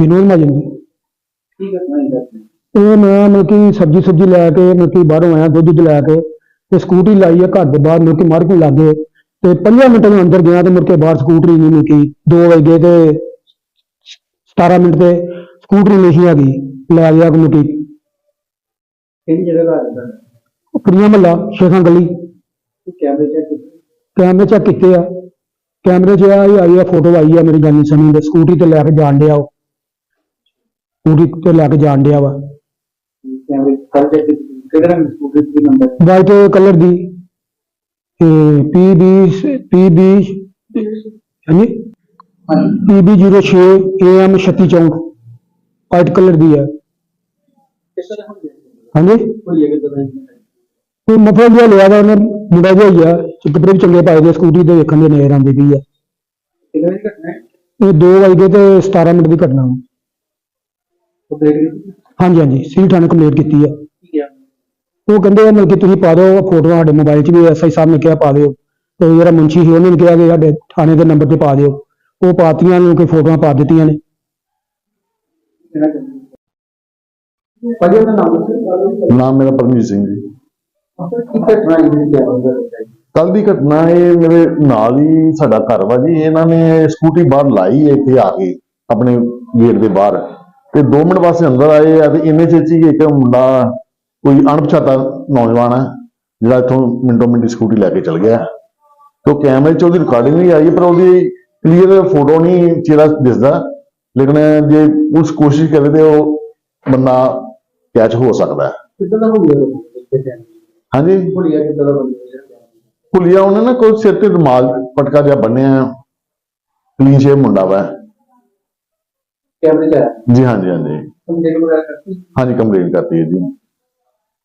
ਵਿਨੋਦ ਮਹਾਜਨ ਜੀ ਕੀ ਘਟਨਾ ਹੀ ਇਹ ਮੈਂ ਮਤਲਬ ਕਿ ਸਬਜੀ ਸੁਬਜੀ ਲੈ ਕੇ ਮਤਲਬ ਕਿ ਬਾਹਰੋਂ ਆਇਆ ਦੁੱਧ ਦੁੱਧ ਲੈ ਕੇ ਤੇ ਸਕੂਟਰੀ ਲਾਈ ਆ ਘਰ ਦੇ ਬਾਹਰ ਮਤਲਬ ਕਿ ਮਾਰਕੀਟ ਲਾਗੇ ਤੇ 5 ਮਿੰਟਾਂ ਦੇ ਅੰਦਰ ਗਿਆ ਤੇ ਮੁੜ ਕੇ ਬਾਹਰ ਸਕੂਟਰੀ ਨਹੀਂ ਮਿਲੀ। 2 ਵਜੇ ਤੇ 17 ਮਿੰਟ ਤੇ ਸਕੂਟਰੀ ਨਹੀਂ ਆ ਗਈ ਲੈ ਗਿਆ ਕਮੇਟੀ ਕਿਹੜੀ ਜਗ੍ਹਾ ਦਾ? ਪ੍ਰੀਆ ਮੱਲਾ ਸ਼ੇਖਾਂ ਗਲੀ। ਕੈਮਰੇ ਚੈੱਕ ਕੀਤੇ ਕੈਮਰੇ ਚੈੱਕ ਕੀਤੇ ਆ? ਕੈਮਰੇ 'ਚ ਆਈ ਆਈ ਆ ਫੋਟੋ ਆਈ ਆ ਮੇਰੀ ਜਾਨੀ ਸਮੀ ਦੇ ਸਕੂਟਰੀ ਤੇ ਲੈ ਕੇ ਜਾਣ ਡਿਆ ਉਹ। ਸਕੂਟਰੀ ਤੇ ਲੈ ਕੇ ਜਾਣ ਡਿਆ ਵਾ। ਕੈਮਰੇ ਕੱਲ ਚੈੱਕ ਕੀਤੇ ਕਿਹੜਾ ਰੰਗ ਸਕੂਟਰ ਦੀ ਨੰਬਰ ਵਾਈਟ ਕਲਰ ਦੀ। ਤੇ ਪੀਬੀ ਪੀਬੀ ਹਾਂਜੀ? ਪੀਬੀ 06 AM 3664 ਵਾਈਟ ਕਲਰ ਦੀ ਹੈ ਹੈ? ਹਾਂਜੀ? ਕੋਈ ਮਫਲ ਜਿਹਾ ਲਿਆ ਦਾ ਉਹਨੇ ਮੁੰਡਾ ਜਿਹਾ ਹੀ ਆ। ਚ- ਕੱਪੜੇ ਵੀ ਚੰਗੇ ਪਾਏ ਦੇ ਸਕੂਟਰੀ ਤੇ ਵੇਖਣ ਦੇ ਨਜ਼ਰ ਆਉਂਦੀ ਪਈ ਆ। ਹੈ? ਇਹ 2 ਵਜੇ ਤੇ 17 ਮਿੰਟ ਦੀ ਘਟਨਾ ਵਾ। ਹਾਂਜੀ ਹਾਂਜੀ ਸੀ ਥਾਣੇ ਕੰਪਲੀਟ ਕੀਤੀ ਆ। ਉਹ ਕਹਿੰਦੇ ਆ ਮਤਲਬ ਕਿ ਤੁਸੀਂ ਪਾ ਦਿਓ ਫੋਟੋਆਂ ਸਾਡੇ ਮੋਬਾਈਲ 'ਚ ਵੀ ਐਸਆਈ ਸਾਹਿਬ ਨੇ ਕਿਹਾ ਪਾ ਦਿਓ। ਤੇ ਜਿਹੜਾ ਮੁੰਸ਼ੀ ਸੀ ਉਹਨੇ ਵੀ ਕਿਹਾ ਕਿ ਸਾਡੇ ਥਾਣੇ ਦੇ ਨੰਬਰ ਤੇ ਪਾ ਦਿਓ। ਉਹ ਪਾਤੀਆਂ ਨੂੰ ਕਿ ਫੋਟੋਆਂ ਪਾ ਦਿੱਤੀਆਂ ਨੇ। ਨਾਮ ਮੇਰਾ ਪਰਮਜੀਤ ਸਿੰਘ ਜੀ। ਕੱਲ ਦੀ ਘਟਨਾ ਇਹ ਮੇਰੇ ਨਾਲ ਹੀ ਸਾਡਾ ਘਰ ਵਾ ਜੀ। ਇਹਨਾਂ ਨੇ ਸਕੂਟੀ ਬਾਹਰ ਲਾਈ ਇੱਥੇ ਆ ਕੇ ਆਪਣੇ ਗੇਟ ਦੇ ਬਾਹਰ। ਤੇ 2 ਮਿੰਟ ਵਾਸਤੇ ਅੰਦਰ ਆਏ ਆ ਤੇ ਇੰਨੇ ਚਿਰ 'ਚ ਹੀ ਇੱਕ ਮੁੰਡਾ ਕੋਈ ਅਣਪਛਾਤਾ ਨੌਜਵਾਨ ਹੈ ਜਿਹੜਾ ਇੱਥੋਂ ਮਿੰਟੋ ਮਿੰਟ ਸਕੂਟੀ ਲੈ ਕੇ ਚਲ ਗਿਆ। ਤੇ ਕੈਮਰੇ 'ਚ ਉਹਦੀ ਰਿਕਾਰਡਿੰਗ ਵੀ ਆਈ ਪਰ ਉਹਦੀ ਕਲੀਅਰ ਫੋਟੋ ਨਹੀਂ ਚਿਹਰਾ ਦਿਸਦਾ। ਲੇਕਿਨ ਜੇ ਉਸ ਕੋਸ਼ਿਸ਼ ਕਰੇ ਤੇ ਉਹ ਬੰਦਾ ਕੈਚ ਹੋ ਸਕਦਾ ਹੈ। ਕਿੱਦਾਂ ਦਾ ਹੋ ਗਿਆ ਹਾਂਜੀ? ਭੁੱਲਿਆ ਕਿੱਦਾਂ ਦਾ ਬੰਦਾ ਭੁੱਲਿਆ ਉਹਨੇ ਨਾ ਕੋਈ ਸਿਰ ਤੇ ਰੁਮਾਲ ਪਟਕਾ ਜਿਹਾ ਬੰਨਿਆ। ਕਲੀਨ ਸ਼ੇਵ ਮੁੰਡਾ ਵਾ। ਕੈਮਰੇ ਚ ਆਇਆ? ਜੀ ਹਾਂਜੀ ਹਾਂਜੀ। ਦੇਖ ਵਗੈਰਾ ਕਰਤੀ? ਹਾਂਜੀ ਕੰਪਲੇਂਟ ਕਰਤੀ ਹੈ ਜੀ।